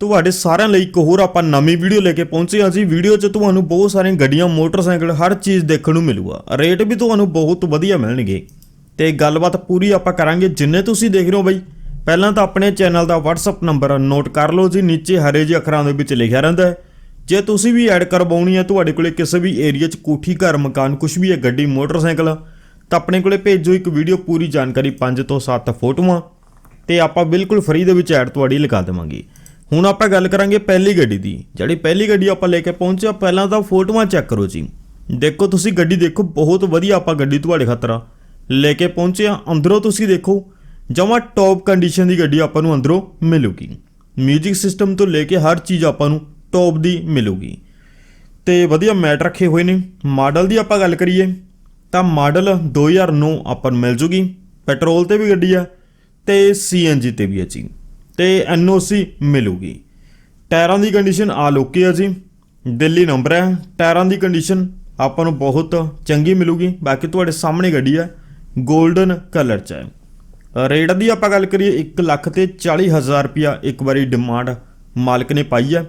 ਤੁਹਾਡੇ ਸਾਰਿਆਂ ਲਈ ਇੱਕ ਹੋਰ ਆਪਾਂ ਨਵੀਂ ਵੀਡੀਓ ਲੈ ਕੇ ਪਹੁੰਚੇ ਹਾਂ ਜੀ। ਵੀਡੀਓ 'ਚ ਤੁਹਾਨੂੰ ਬਹੁਤ ਸਾਰੀਆਂ ਗੱਡੀਆਂ, ਮੋਟਰਸਾਈਕਲ ਹਰ ਚੀਜ਼ ਦੇਖਣ ਨੂੰ ਮਿਲੂਗਾ। ਰੇਟ ਵੀ ਤੁਹਾਨੂੰ ਬਹੁਤ ਵਧੀਆ ਮਿਲਣਗੇ। ਤੇ ਗੱਲਬਾਤ ਪੂਰੀ ਆਪਾਂ ਕਰਾਂਗੇ ਜਿੰਨੇ ਤੁਸੀਂ ਦੇਖ ਰਹੇ ਹੋ ਬਈ। ਪਹਿਲਾਂ ਤਾਂ ਆਪਣੇ ਚੈਨਲ ਦਾ WhatsApp ਨੰਬਰ ਨੋਟ ਕਰ ਲਓ ਜੀ। ਨੀਚੇ ਹਰੇ ਜਿਹੇ ਅੱਖਰਾਂ ਦੇ ਵਿੱਚ ਲਿਖਿਆ ਰਹਿੰਦਾ ਹੈ। ਜੇ ਤੁਸੀਂ ਵੀ ਐਡ ਕਰਵਾਉਣੀ ਹੈ ਤੁਹਾਡੇ ਕੋਲੇ ਕਿਸੇ ਵੀ ਏਰੀਆ 'ਚ ਕੋਠੀ, ਘਰ, ਮਕਾਨ ਕੁਝ ਵੀ ਹੈ, ਗੱਡੀ, ਮੋਟਰਸਾਈਕਲ, ਤਾਂ ਆਪਣੇ ਕੋਲੇ ਭੇਜੋ ਇੱਕ ਵੀਡੀਓ ਪੂਰੀ ਜਾਣਕਾਰੀ 5 ਤੋਂ 7 ਫੋਟੋਆਂ। ਤੇ ਆਪਾਂ ਬਿਲਕੁਲ ਫ੍ਰੀ ਦੇ ਵਿੱਚ ਐਡ ਤੁਹਾਡੀ ਲਗਾ ਦੇਵਾਂਗੇ। ਹੁਣ ਆਪਾਂ ਗੱਲ ਕਰਾਂਗੇ ਪਹਿਲੀ ਗੱਡੀ ਦੀ। ਜਿਹੜੀ ਪਹਿਲੀ ਗੱਡੀ ਆਪਾਂ ਲੈ ਕੇ ਪਹੁੰਚੇ ਹਾਂ, ਪਹਿਲਾਂ ਤਾਂ ਫੋਟੋਆਂ ਚੈੱਕ ਕਰੋ ਜੀ। ਦੇਖੋ ਤੁਸੀਂ ਗੱਡੀ ਦੇਖੋ ਬਹੁਤ ਵਧੀਆ ਆਪਾਂ ਗੱਡੀ ਤੁਹਾਡੇ ਖਾਤਰ ਲੈ ਕੇ ਪਹੁੰਚੇ ਹਾਂ ਅੰਦਰੋਂ ਤੁਸੀਂ ਦੇਖੋ ਜਮਾ ਟੌਪ ਕੰਡੀਸ਼ਨ ਦੀ ਗੱਡੀ ਆਪਾਂ ਨੂੰ ਅੰਦਰੋਂ ਮਿਲੂਗੀ। 뮤직 ਸਿਸਟਮ ਤੋਂ ਲੈ ਕੇ ਹਰ ਚੀਜ਼ ਆਪਾਂ ਨੂੰ ਟੌਪ ਦੀ ਮਿਲੂਗੀ। ਤੇ ਵਧੀਆ ਮੈਟ ਰੱਖੇ ਹੋਏ ਨੇ। ਮਾਡਲ ਦੀ ਆਪਾਂ ਗੱਲ ਕਰੀਏ ਤਾਂ ਮਾਡਲ 2009 ਆਪਾਂ ਨੂੰ ਮਿਲ ਜੂਗੀ। ਪੈਟਰੋਲ ਤੇ ਵੀ ਗੱਡੀ ਆ ਤੇ ਸੀਐਨਜੀ ਤੇ ਵੀ ਹੈ ਜੀ। ਤੇ ਐਨਓਸੀ ਮਿਲੂਗੀ। ਟਾਇਰਾਂ ਦੀ ਕੰਡੀਸ਼ਨ ਆ ਲੋਕੀ ਆ ਜੀ। ਦਿੱਲੀ ਨੰਬਰ ਹੈ। ਟਾਇਰਾਂ ਦੀ ਕੰਡੀਸ਼ਨ ਆਪਾਂ ਨੂੰ ਬਹੁਤ ਚੰਗੀ ਮਿਲੂਗੀ। ਬਾਕੀ ਤੁਹਾਡੇ ਸਾਹਮਣੇ ਗੱਡੀ ਹੈ 골ਡਨ ਕਲਰ ਚ ਹੈ। ਰੇਟ ਦੀ ਆਪਾਂ ਗੱਲ ਕਰੀਏ 1 ਲੱਖ ਤੇ 40 ਹਜ਼ਾਰ ਰੁਪਿਆ ਇੱਕ ਵਾਰੀ ਡਿਮਾਂਡ ਮਾਲਕ ਨੇ ਪਾਈ ਹੈ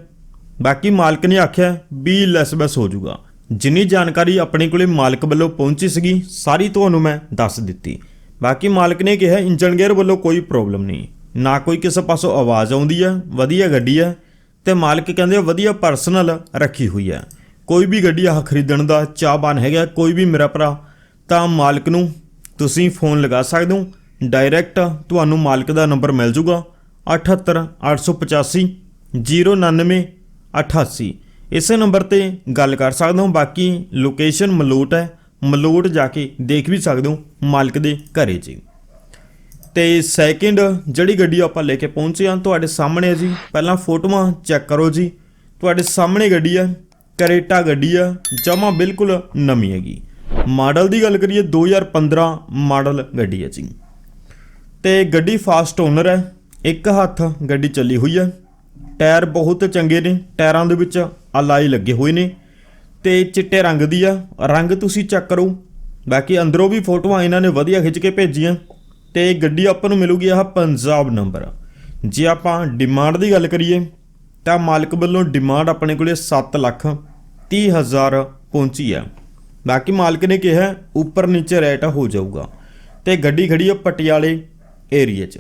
ਬਾਕੀ ਮਾਲਕ ਨੇ ਆਖਿਆ ਵੀ ਲੈਸ ਬੈਸ ਹੋ ਜਾਊਗਾ। ਜਿੰਨੀ ਜਾਣਕਾਰੀ ਆਪਣੇ ਕੋਲੇ ਮਾਲਕ ਵੱਲੋਂ ਪਹੁੰਚੀ ਸੀਗੀ, ਸਾਰੀ ਤੁਹਾਨੂੰ ਮੈਂ ਦੱਸ ਦਿੱਤੀ। ਬਾਕੀ ਮਾਲਕ ਨੇ ਕਿਹਾ ਇੰਜਨ ਗੇਅਰ ਵੱਲੋਂ ਕੋਈ ਪ੍ਰੋਬਲਮ ਨਹੀਂ। ਨਾ ਕੋਈ ਕਿਸੇ ਪਾਸੋਂ ਆਵਾਜ਼ ਆਉਂਦੀ ਹੈ ਵਧੀਆ ਗੱਡੀ ਹੈ ਤੇ ਮਾਲਕ ਕਹਿੰਦੇ ਵਧੀਆ ਪਰਸਨਲ ਰੱਖੀ ਹੋਈ ਹੈ ਕੋਈ ਵੀ ਗੱਡੀ ਆਹ ਖਰੀਦਣ ਦਾ ਚਾਹਵਾਨ ਹੈਗਾ, ਕੋਈ ਵੀ ਮੇਰਾ ਭਰਾ, ਤਾਂ ਮਾਲਕ ਨੂੰ ਤੁਸੀਂ ਫੋਨ ਲਗਾ ਸਕਦੇ ਹੋ। ਡਾਇਰੈਕਟ ਤੁਹਾਨੂੰ ਮਾਲਕ ਦਾ ਨੰਬਰ ਮਿਲ ਜੂਗਾ 78 885 099 88 ਇਸੇ ਨੰਬਰ ਤੇ ਗੱਲ ਕਰ ਸਕਦੇ ਹੋ, ਬਾਕੀ ਲੋਕੇਸ਼ਨ ਮਲੋਟ ਹੈ, ਮਲੋਟ ਜਾ ਕੇ ਦੇਖ ਵੀ ਸਕਦੇ ਹੋ ਮਾਲਕ ਦੇ ਘਰੇ ਜੀ। ਤੇ ਸੈਕਿੰਡ ਜਿਹੜੀ ਗੱਡੀ ਆਪਾਂ ਲੈ ਕੇ ਪਹੁੰਚੇ ਹਾਂ, ਤੁਹਾਡੇ ਸਾਹਮਣੇ ਹੈ ਜੀ। ਪਹਿਲਾਂ ਫੋਟੋਆਂ ਚੈੱਕ ਕਰੋ ਜੀ। ਤੁਹਾਡੇ ਸਾਹਮਣੇ ਗੱਡੀ ਹੈ, ਕਰੇਟਾ ਗੱਡੀ ਆ ਜਮਾ ਬਿਲਕੁਲ ਨਵੀਂ ਹੈਗੀ। ਮਾਡਲ ਦੀ ਗੱਲ ਕਰੀਏ 2015 ਮਾਡਲ ਗੱਡੀ ਹੈ ਜੀ। ਤੇ ਗੱਡੀ ਫਾਸਟ ਓਨਰ ਹੈ, ਇੱਕ ਹੱਥ ਗੱਡੀ ਚੱਲੀ ਹੋਈ ਹੈ। ਟਾਇਰ ਬਹੁਤ ਚੰਗੇ ਨੇ, ਟਾਇਰਾਂ ਦੇ ਵਿੱਚ ਅਲਾਈ ਲੱਗੇ ਹੋਏ ਨੇ। ਤੇ ਚਿੱਟੇ ਰੰਗ ਦੀ ਆ ਰੰਗ ਤੁਸੀਂ ਚੈੱਕ ਕਰੋ। ਬਾਕੀ ਅੰਦਰੋਂ ਵੀ ਫੋਟੋਆਂ ਇਹਨਾਂ ਨੇ ਵਧੀਆ ਖਿੱਚ ਕੇ ਭੇਜੀਆਂ। ਤੇ ਗੱਡੀ ਆਪਾਂ ਨੂੰ ਮਿਲੂਗੀ ਆਹ ਪੰਜਾਬ ਨੰਬਰ ਜੇ ਆਪਾਂ ਡਿਮਾਂਡ ਦੀ ਗੱਲ ਕਰੀਏ, ਤਾਂ ਮਾਲਕ ਵੱਲੋਂ ਡਿਮਾਂਡ ਆਪਣੇ ਕੋਲੇ 7 ਲੱਖ 30 ਹਜ਼ਾਰ ਪਹੁੰਚੀ ਹੈ। ਬਾਕੀ ਮਾਲਕ ਨੇ ਕਿਹਾ, ਉੱਪਰ ਨੀਚੇ ਰੇਟ ਹੋ ਜਾਊਗਾ। ਤੇ ਗੱਡੀ ਖੜੀ ਹੈ ਪਟਿਆਲੇ ਏਰੀਆ 'ਚ।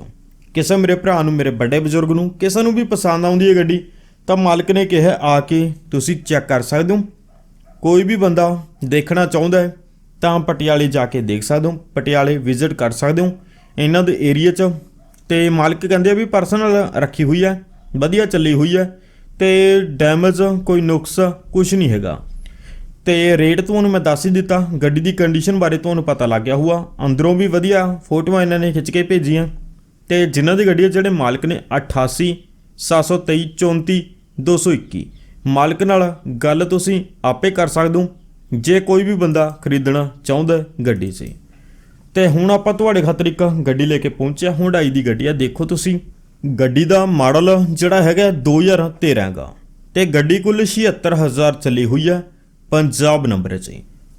ਕਿਸੇ ਮੇਰੇ ਭਰਾ ਨੂੰ, ਮੇਰੇ ਵੱਡੇ ਬਜ਼ੁਰਗ ਨੂੰ, ਕਿਸੇ ਨੂੰ ਵੀ ਪਸੰਦ ਆਉਂਦੀ ਹੈ ਗੱਡੀ, ਤਾਂ ਮਾਲਕ ਨੇ ਕਿਹਾ, ਆ ਕੇ ਤੁਸੀਂ ਚੈੱਕ ਕਰ ਸਕਦੇ ਹੋ। ਕੋਈ ਵੀ ਬੰਦਾ ਦੇਖਣਾ ਚਾਹੁੰਦਾ ਹੈ, ਤਾਂ ਪਟਿਆਲੇ ਜਾ ਕੇ ਦੇਖ ਸਕਦੇ ਹੋ, ਪਟਿਆਲੇ ਵਿਜ਼ਿਟ ਕਰ ਸਕਦੇ ਹੋ। ਇਹਨਾਂ ਦੇ ਏਰੀਆ 'ਚ ਤੇ ਮਾਲਕ ਕਹਿੰਦੇ ਆ ਵੀ ਪਰਸਨਲ ਰੱਖੀ ਹੋਈ ਹੈ ਵਧੀਆ ਚੱਲੀ ਹੋਈ ਹੈ ਤੇ ਡੈਮੇਜ ਕੋਈ ਨੁਕਸ ਕੁਝ ਨਹੀਂ ਹੈਗਾ। ਤੇ ਰੇਟ ਤੁਹਾਨੂੰ ਮੈਂ ਦੱਸ ਹੀ ਦਿੱਤਾ, ਗੱਡੀ ਦੀ ਕੰਡੀਸ਼ਨ ਬਾਰੇ ਤੁਹਾਨੂੰ ਪਤਾ ਲੱਗ ਗਿਆ ਹੋਊਗਾ। ਅੰਦਰੋਂ ਵੀ ਵਧੀਆ ਫੋਟੋਆਂ ਇਹਨਾਂ ਨੇ ਖਿੱਚ ਕੇ ਭੇਜੀਆਂ। ਤੇ ਜਿਨ੍ਹਾਂ ਦੀ ਗੱਡੀ ਹੈ ਜਿਹੜੇ ਮਾਲਕ ਨੇ 88 723 34 221 ਮਾਲਕ ਨਾਲ ਗੱਲ ਤੁਸੀਂ ਆਪੇ ਕਰ ਸਕਦੇ ਹੋ, ਜੇ ਕੋਈ ਵੀ ਬੰਦਾ ਖਰੀਦਣਾ ਚਾਹੁੰਦਾ ਗੱਡੀ 'ਚ। ਤੇ ਹੁਣ ਆਪਾਂ ਤੁਹਾਡੇ ਖਾਤਰ ਇੱਕ ਗੱਡੀ ਲੈ ਕੇ ਪਹੁੰਚਿਆ ਹੁੰਡਾਈ ਦੀ ਗੱਡੀ। ਆ ਦੇਖੋ ਤੁਸੀਂ, ਗੱਡੀ ਦਾ ਮਾਡਲ ਜਿਹੜਾ ਹੈਗਾ 2013 ਦਾ ਤੇ ਗੱਡੀ ਕੁੱਲ 76000 ਚੱਲੀ ਹੋਈ ਆ ਪੰਜਾਬ ਨੰਬਰ 'ਚ।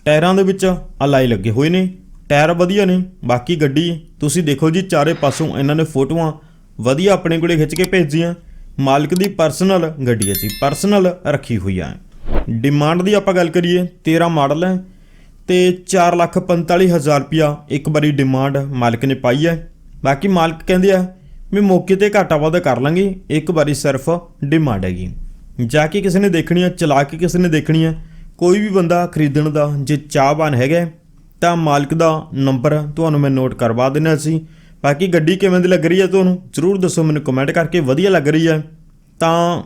ਟਾਇਰਾਂ ਦੇ ਵਿੱਚ ਅਲਾਈ ਲੱਗੇ ਹੋਏ ਨੇ, ਟਾਇਰ ਵਧੀਆ ਨੇ, ਬਾਕੀ ਗੱਡੀ ਤੁਸੀਂ ਦੇਖੋ ਜੀ ਚਾਰੇ ਪਾਸੋਂ ਇਹਨਾਂ ਨੇ ਫੋਟੋਆਂ ਵਧੀਆ ਆਪਣੇ ਕੋਲੇ ਖਿੱਚ ਕੇ ਭੇਜੀਆਂ। ਮਾਲਕ ਦੀ ਪਰਸਨਲ ਗੱਡੀ ਹੈ ਜੀ ਪਰਸਨਲ ਰੱਖੀ ਹੋਈ ਆ ਡਿਮਾਂਡ ਦੀ ਆਪਾਂ ਗੱਲ ਕਰੀਏ 13 ਮਾਡਲ ਹੈ ਤੇ 445000 ਰੁਪਿਆ ਇੱਕ ਵਾਰੀ ਡਿਮਾਂਡ ਮਾਲਕ ਨੇ ਪਾਈ ਹੈ। ਬਾਕੀ ਮਾਲਕ ਕਹਿੰਦੇ ਆ ਵੀ ਮੌਕੇ ਤੇ ਘਾਟਾ ਵਾਧਾ ਕਰ ਲਾਂਗੇ, ਇੱਕ ਵਾਰੀ ਸਿਰਫ ਡਿਮਾਂਡ ਹੈਗੀ। ਜਾ ਕੇ ਕਿਸੇ ਨੇ ਦੇਖਣੀ ਹੈ ਚਲਾ ਕੇ ਕਿਸੇ ਨੇ ਦੇਖਣੀ ਹੈ ਕੋਈ ਵੀ ਬੰਦਾ ਖਰੀਦਣ ਦਾ ਜੇ ਚਾਹਵਾਨ ਹੈਗਾ ਤਾਂ ਮਾਲਕ ਦਾ ਨੰਬਰ ਤੁਹਾਨੂੰ ਮੈਂ ਨੋਟ ਕਰਵਾ ਦੇਣਾ ਸੀ। ਬਾਕੀ ਗੱਡੀ ਕਿਵੇਂ ਦੀ ਲੱਗ ਰਹੀ ਹੈ ਤੁਹਾਨੂੰ, ਜਰੂਰ ਦੱਸੋ, ਮੈਨੂੰ ਕਮੈਂਟ ਕਰਕੇ ਵਧੀਆ ਲੱਗ ਰਹੀ ਹੈ ਤਾਂ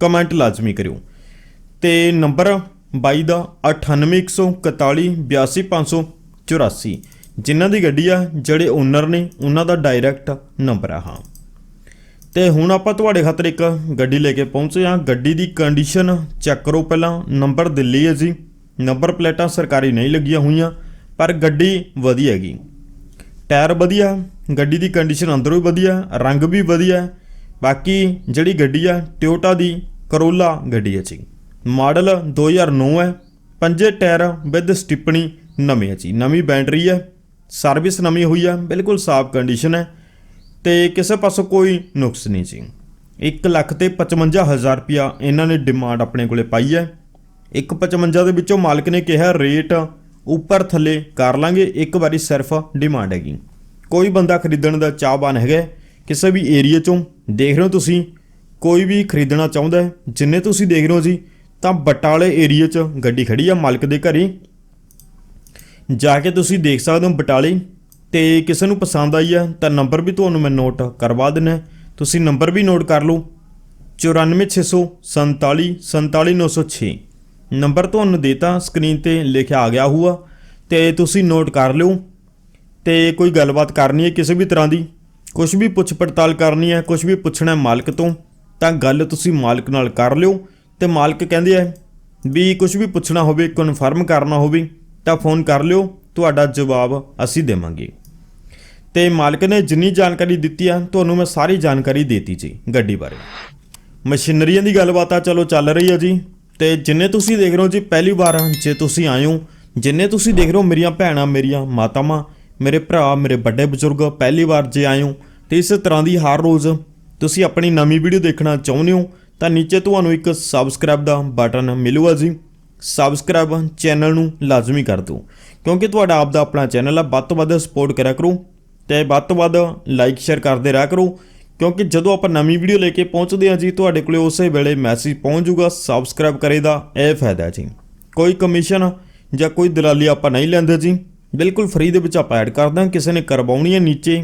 ਕਮੈਂਟ ਲਾਜ਼ਮੀ ਕਰਿਓ। ਤੇ ਨੰਬਰ 22 ਦਾ 9814482584 ਜਿਨ੍ਹਾਂ ਦੀ ਗੱਡੀ ਆ ਜਿਹੜੇ ਓਨਰ ਨੇ ਉਹਨਾਂ ਦਾ ਡਾਇਰੈਕਟ ਨੰਬਰ ਆ ਹਾਂ। ਤੇ ਹੁਣ ਆਪਾਂ ਤੁਹਾਡੇ ਖਾਤਰ ਇੱਕ ਗੱਡੀ ਲੈ ਕੇ ਪਹੁੰਚੇ ਹਾਂ। ਗੱਡੀ ਦੀ ਕੰਡੀਸ਼ਨ ਚੈੱਕ ਕਰੋ ਪਹਿਲਾਂ। ਨੰਬਰ ਦਿੱਲੀ ਹੈ ਜੀ। ਨੰਬਰ ਪਲੇਟਾਂ ਸਰਕਾਰੀ ਨਹੀਂ ਲੱਗੀਆਂ ਹੋਈਆਂ, ਪਰ ਗੱਡੀ ਵਧੀਆ ਹੈਗੀ। ਟਾਇਰ ਵਧੀਆ, ਗੱਡੀ ਦੀ ਕੰਡੀਸ਼ਨ ਅੰਦਰੋਂ ਵੀ ਵਧੀਆ, ਰੰਗ ਵੀ ਵਧੀਆ। ਬਾਕੀ ਜਿਹੜੀ ਗੱਡੀ ਆ ਟਿਓਟਾ ਦੀ ਕਰੋਲਾ ਗੱਡੀ ਹੈ ਜੀ। ਮਾਡਲ 2009 ਹੈ। ਪੰਜੇ ਟਾਇਰ ਵਿਦ ਸਟਿਪਣੀ ਨਵੇਂ ਹੈ ਜੀ। ਨਵੀਂ ਬੈਟਰੀ ਹੈ। ਸਰਵਿਸ ਨਵੀਂ ਹੋਈ ਹੈ। ਬਿਲਕੁਲ ਸਾਫ਼ ਕੰਡੀਸ਼ਨ ਹੈ। ਤੇ ਕਿਸੇ ਪਾਸੋਂ ਕੋਈ ਨੁਕਸ ਨਹੀਂ ਜੀ। 1 ਲੱਖ ਤੇ 55000 ਰੁਪਇਆ ਇਹਨਾਂ ਨੇ ਡਿਮਾਂਡ ਆਪਣੇ ਕੋਲੇ ਪਾਈ ਹੈ। 155 ਦੇ ਵਿੱਚੋਂ ਮਾਲਕ ਨੇ ਕਿਹਾ, ਰੇਟ ਉੱਪਰ ਥੱਲੇ ਕਰ ਲਾਂਗੇ। ਇੱਕ ਵਾਰੀ ਸਿਰਫ ਡਿਮਾਂਡ ਹੈਗੀ। ਕੋਈ ਬੰਦਾ ਖਰੀਦਣ ਦਾ ਚਾਹਵਾਨ ਹੈਗਾ ਕਿਸੇ ਵੀ ਏਰੀਆ ਚੋਂ। ਦੇਖ ਰਹੇ ਹੋ ਤੁਸੀਂ, ਕੋਈ ਵੀ ਖਰੀਦਣਾ ਚਾਹੁੰਦਾ ਹੈ। ਜਿੰਨੇ ਤੁਸੀਂ ਦੇਖ ਰਹੇ ਹੋ ਜੀ ਤਾਂ ਬਟਾਲੇ ਏਰੀਆ 'ਚ ਗੱਡੀ ਖੜੀ ਆ, ਮਾਲਕ ਦੇ ਘਰੇ। ਜਾ ਕੇ ਤੁਸੀਂ ਦੇਖ ਸਕਦੇ ਹੋ ਬਟਾਲੇ। ਤੇ ਕਿਸੇ ਨੂੰ ਪਸੰਦ ਆਈ ਆ, ਤਾਂ ਨੰਬਰ ਵੀ ਤੁਹਾਨੂੰ ਮੈਂ ਨੋਟ ਕਰਵਾ ਦਿੰਨਾ ਤੁਸੀਂ ਨੰਬਰ ਵੀ ਨੋਟ ਕਰ ਲਓ। 94647 47906 ਨੰਬਰ ਤੁਹਾਨੂੰ ਦੇਤਾ ਸਕਰੀਨ ਤੇ ਲਿਖਿਆ ਆ ਗਿਆ ਹੋਊਗਾ। ਤੇ ਤੁਸੀਂ ਨੋਟ ਕਰ ਲਿਓ। ਤੇ ਕੋਈ ਗੱਲਬਾਤ ਕਰਨੀ ਹੈ ਕਿਸੇ ਵੀ ਤਰ੍ਹਾਂ ਦੀ ਕੁਝ ਵੀ ਪੁੱਛ ਪੜਤਾਲ ਕਰਨੀ ਹੈ ਕੁਝ ਵੀ ਪੁੱਛਣਾ ਮਾਲਕ ਤੋਂ, ਤਾਂ ਗੱਲ ਤੁਸੀਂ ਮਾਲਕ ਨਾਲ ਕਰ ਲਿਓ। ਤੇ ਮਾਲਕ ਕਹਿੰਦੇ ਆ, ਵੀ ਕੁਝ ਵੀ ਪੁੱਛਣਾ ਹੋਵੇ ਕਨਫਰਮ ਕਰਨਾ ਹੋਵੇ, ਤਾਂ ਫੋਨ ਕਰ ਲਿਓ, ਤੁਹਾਡਾ ਜਵਾਬ ਅਸੀਂ ਦੇਵਾਂਗੇ। ਤੇ ਮਾਲਕ ਨੇ ਜਿੰਨੀ ਜਾਣਕਾਰੀ ਦਿੱਤੀ ਆ, ਤੁਹਾਨੂੰ ਮੈਂ ਸਾਰੀ ਜਾਣਕਾਰੀ ਦੇਤੀ ਜੀ, ਗੱਡੀ ਬਾਰੇ। ਮਸ਼ੀਨਰੀਆਂ ਦੀ ਗੱਲਬਾਤ ਆ, ਚਲੋ ਚੱਲ ਰਹੀ ਆ ਜੀ। ਤੇ ਜਿੰਨੇ ਤੁਸੀਂ ਦੇਖ ਰਹੇ ਹੋ ਜੀ, ਪਹਿਲੀ ਵਾਰ ਜੇ ਤੁਸੀਂ ਆਏ ਹੋ, ਜਿੰਨੇ ਤੁਸੀਂ ਦੇਖ ਰਹੇ ਹੋ ਮੇਰੀਆਂ ਭੈਣਾਂ, ਮੇਰੀਆਂ ਮਾਤਾਵਾਂ, ਮੇਰੇ ਭਰਾ, ਮੇਰੇ ਵੱਡੇ ਬਜ਼ੁਰਗ, ਪਹਿਲੀ ਵਾਰ ਜੇ ਆਏ ਹੋ, ਤੇ ਇਸ ਤਰ੍ਹਾਂ ਦੀ ਹਰ ਰੋਜ਼ ਤੁਸੀਂ ਆਪਣੀ ਨਵੀਂ ਵੀਡੀਓ ਦੇਖਣਾ ਚਾਹੁੰਦੇ ਹੋ ਤਾਂ ਨੀਚੇ ਤੁਹਾਨੂੰ ਇੱਕ ਸਬਸਕ੍ਰਾਈਬ ਦਾ ਬਟਨ ਮਿਲੂਗਾ ਜੀ। ਸਬਸਕ੍ਰਾਈਬ ਚੈਨਲ ਨੂੰ ਲਾਜ਼ਮੀ ਕਰ ਦਿਓ। ਕਿਉਂਕਿ ਤੁਹਾਡਾ ਆਪ ਦਾ ਆਪਣਾ ਚੈਨਲ ਆ, ਵੱਧ ਤੋਂ ਵੱਧ ਸਪੋਰਟ ਕਰਿਆ ਕਰੋ ਤੇ ਵੱਧ ਤੋਂ ਵੱਧ ਲਾਈਕ ਸ਼ੇਅਰ ਕਰਦੇ ਰਿਹਾ ਕਰੋ। ਕਿਉਂਕਿ ਜਦੋਂ ਆਪਾਂ ਨਵੀਂ ਵੀਡੀਓ ਲੈ ਕੇ ਪਹੁੰਚਦੇ ਹਾਂ ਜੀ, ਤੁਹਾਡੇ ਕੋਲੇ ਉਸੇ ਵੇਲੇ ਮੈਸੇਜ ਪਹੁੰਚ ਜਾਊਗਾ ਸਬਸਕ੍ਰਾਈਬ ਕਰੇ ਦਾ ਇਹ ਫਾਇਦਾ ਜੀ। ਕੋਈ ਕਮਿਸ਼ਨ ਜਾਂ ਕੋਈ ਦਲਾਲੀ ਆਪਾਂ ਨਹੀਂ ਲੈਂਦੇ ਜੀ। ਬਿਲਕੁਲ ਫ੍ਰੀ ਦੇ ਵਿੱਚ ਆਪਾਂ ਐਡ ਕਰਦੇ ਹਾਂ ਕਿਸੇ ਨੇ ਕਰਵਾਉਣੀ ਹੈ ਨੀਚੇ,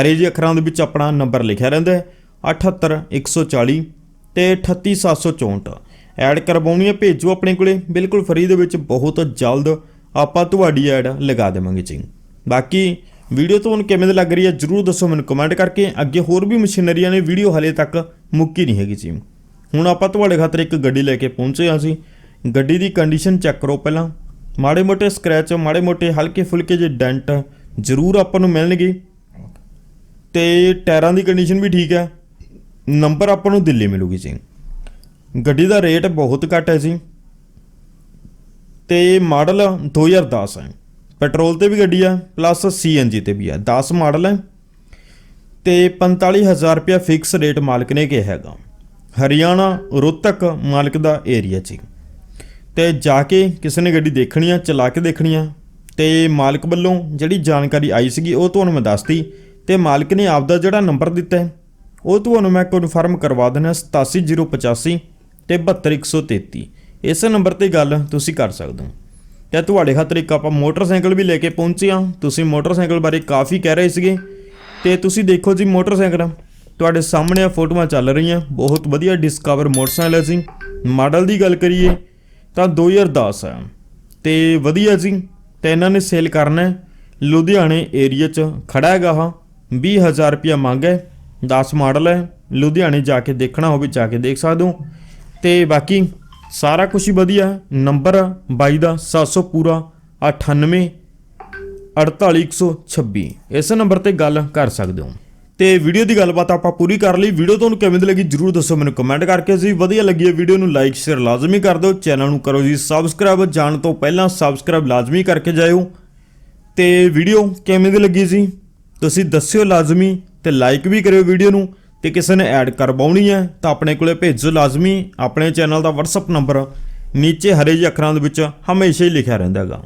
ਹਰੇ ਜਿਹੇ ਅੱਖਰਾਂ ਦੇ ਵਿੱਚ ਆਪਣਾ ਨੰਬਰ ਲਿਖਿਆ ਰਹਿੰਦਾ ਹੈ 78140 ਤੇ 38764 ਐਡ ਕਰਵਾਉਣੀ ਹੈ, ਭੇਜੋ ਆਪਣੇ ਕੋਲੇ। ਬਿਲਕੁਲ ਫਰੀ ਦੇ ਵਿੱਚ ਬਹੁਤ ਜਲਦ ਆਪਾਂ ਤੁਹਾਡੀ ਐਡ ਲਗਾ ਦੇਵਾਂਗੇ, ਜੀ। ਬਾਕੀ ਵੀਡੀਓ ਤੁਹਾਨੂੰ ਕਿਵੇਂ ਦੀ ਲੱਗ ਰਹੀ ਹੈ, ਜਰੂਰ ਦੱਸੋ ਮੈਨੂੰ ਕਮੈਂਟ ਕਰਕੇ। ਅੱਗੇ ਹੋਰ ਵੀ ਮਸ਼ੀਨਰੀਆਂ ਨੇ ਵੀਡੀਓ ਹਲੇ ਤੱਕ ਮੁੱਕੀ ਨਹੀਂ ਹੈਗੀ, ਜੀ। ਹੁਣ ਆਪਾਂ ਤੁਹਾਡੇ ਖਾਤਰ ਇੱਕ ਗੱਡੀ ਲੈ ਕੇ ਪਹੁੰਚੇ ਹਾਂ ਸੀ ਗੱਡੀ ਦੀ ਕੰਡੀਸ਼ਨ ਚੈੱਕ ਕਰੋ ਪਹਿਲਾਂ। ਮਾੜੇ ਮੋਟੇ ਸਕ੍ਰੈਚ ਮਾੜੇ ਮੋਟੇ ਹਲਕੇ ਫੁਲਕੇ ਜਿਹੇ ਡੈਂਟ ਜ਼ਰੂਰ ਆਪਾਂ ਨੂੰ ਮਿਲਣਗੇ। ਤੇ ਟਾਇਰਾਂ ਦੀ ਕੰਡੀਸ਼ਨ ਵੀ ਠੀਕ ਹੈ। ਨੰਬਰ ਆਪਾਂ ਨੂੰ ਦਿੱਲੀ ਮਿਲੂਗੀ ਜੀ। ਗੱਡੀ ਦਾ ਰੇਟ ਬਹੁਤ ਘੱਟ ਹੈ ਜੀ। ਤੇ ਮਾਡਲ 2010 ਹੈ। ਪੈਟਰੋਲ ਤੇ ਵੀ ਗੱਡੀ ਹੈ ਪਲੱਸ ਸੀਐਨਜੀ ਤੇ ਵੀ ਹੈ 10 ਮਾਡਲ ਹੈ। ਤੇ 45000 ਰੁਪਇਆ ਫਿਕਸ ਰੇਟ ਮਾਲਕ ਨੇ ਕਿਹਾ ਹੈਗਾ। ਹਰਿਆਣਾ ਰੋਹਤਕ ਮਾਲਕ ਦਾ ਏਰੀਆ ਜੀ। ਤੇ ਜਾ ਕੇ ਕਿਸੇ ਨੇ ਗੱਡੀ ਦੇਖਣੀ ਆ, ਚਲਾ ਕੇ ਦੇਖਣੀ ਆ, ਤੇ ਮਾਲਕ ਵੱਲੋਂ ਜਿਹੜੀ ਜਾਣਕਾਰੀ ਆਈ ਸੀਗੀ, ਉਹ ਤੁਹਾਨੂੰ ਮੈਂ ਦੱਸਤੀ। ਤੇ ਮਾਲਕ ਨੇ ਆਪਦਾ ਜਿਹੜਾ ਨੰਬਰ ਦਿੱਤਾ ਹੈ ਉਹ ਤੁਹਾਨੂੰ ਮੈਂ ਕਨਫਰਮ ਕਰਵਾ ਦੇਣਾ 87085 ਤੇ 72133 ਇਸ ਨੰਬਰ ਤੇ ਗੱਲ ਤੁਸੀਂ ਕਰ ਸਕਦੇ ਹੋ। ਤੇ ਤੁਹਾਡੇ ਖਾਤਰ ਇੱਕ ਆਪਾਂ ਮੋਟਰਸਾਈਕਲ ਵੀ ਲੈ ਕੇ ਪਹੁੰਚੇ ਹਾਂ। ਤੁਸੀਂ ਮੋਟਰਸਾਈਕਲ ਬਾਰੇ ਕਾਫੀ ਕਹਿ ਰਹੇ ਸੀਗੇ। ਤੇ ਤੁਸੀਂ ਦੇਖੋ ਜੀ ਮੋਟਰਸਾਈਕਲ। ਤੁਹਾਡੇ ਸਾਹਮਣੇ ਆ ਫੋਟੋਆਂ ਚੱਲ ਰਹੀਆਂ। ਬਹੁਤ ਵਧੀਆ ਡਿਸਕਵਰ ਮੋਟਰਸਾਈਕਲ ਹੈ ਜੀ। ਮਾਡਲ ਦੀ ਗੱਲ ਕਰੀਏ ਤਾਂ 2010 ਹੈ। ਤੇ ਵਧੀਆ ਜੀ। ਤੇ ਇਹਨਾਂ ਨੇ ਸੇਲ ਕਰਨਾ ਲੁਧਿਆਣੇ ਏਰੀਆ 'ਚ ਖੜਾ ਹੈਗਾ ਹਾਂ 20000 ਰੁਪਇਆ ਮੰਗ ਹੈ। 10 ਮਾਡਲ ਹੈ, ਲੁਧਿਆਣੇ ਜਾ ਕੇ ਦੇਖਣਾ ਹੋਵੇ, ਜਾ ਕੇ ਦੇਖ ਸਕਦੇ ਹੋ। ਤੇ ਬਾਕੀ ਸਾਰਾ ਕੁਝ ਹੀ ਵਧੀਆ ਹੈ। ਨੰਬਰ ਬਾਈ ਦਾ 700 ਪੂਰਾ 98 48126 ਇਸ ਨੰਬਰ ਤੇ ਗੱਲ ਕਰ ਸਕਦੇ ਹੋ। ਤੇ ਵੀਡੀਓ ਦੀ ਗੱਲਬਾਤ ਆਪਾਂ ਪੂਰੀ ਕਰ ਲਈ। ਵੀਡੀਓ ਤੁਹਾਨੂੰ ਕਿਵੇਂ ਦੀ ਲੱਗੀ ਜਰੂਰ ਦੱਸੋ ਮੈਨੂੰ ਕਮੈਂਟ ਕਰਕੇ। ਜੀ, ਵਧੀਆ ਲੱਗੀ ਹੈ ਵੀਡੀਓ ਨੂੰ ਲਾਈਕ ਸ਼ੇਅਰ ਲਾਜ਼ਮੀ ਕਰ ਦਿਓ। ਚੈਨਲ ਨੂੰ ਕਰੋ ਜੀ ਸਬਸਕ੍ਰਾਈਬ ਜਾਣ ਤੋਂ ਪਹਿਲਾਂ ਸਬਸਕ੍ਰਾਈਬ ਲਾਜ਼ਮੀ ਕਰਕੇ ਜਾਇਓ। ਤੇ ਵੀਡੀਓ ਕਿਵੇਂ ਦੀ ਲੱਗੀ ਜੀ? ਤੁਸੀਂ ਦੱਸਿਓ ਲਾਜ਼ਮੀ। ਤੇ ਲਾਈਕ ਵੀ ਕਰਿਓ ਵੀਡੀਓ ਨੂੰ ਤੇ ਕਿਸੇ ਨੇ ਐਡ ਕਰਵਾਉਣੀ ਹੈ ਤਾਂ ਆਪਣੇ ਕੋਲੇ ਭੇਜੋ ਲਾਜ਼ਮੀ। ਆਪਣੇ ਚੈਨਲ ਦਾ WhatsApp ਨੰਬਰ ਨੀਚੇ ਹਰੇ ਜਿਹੇ ਅੱਖਰਾਂ ਦੇ ਵਿੱਚ ਹਮੇਸ਼ਾ ਹੀ ਲਿਖਿਆ ਰਹਿੰਦਾ ਹੈਗਾ।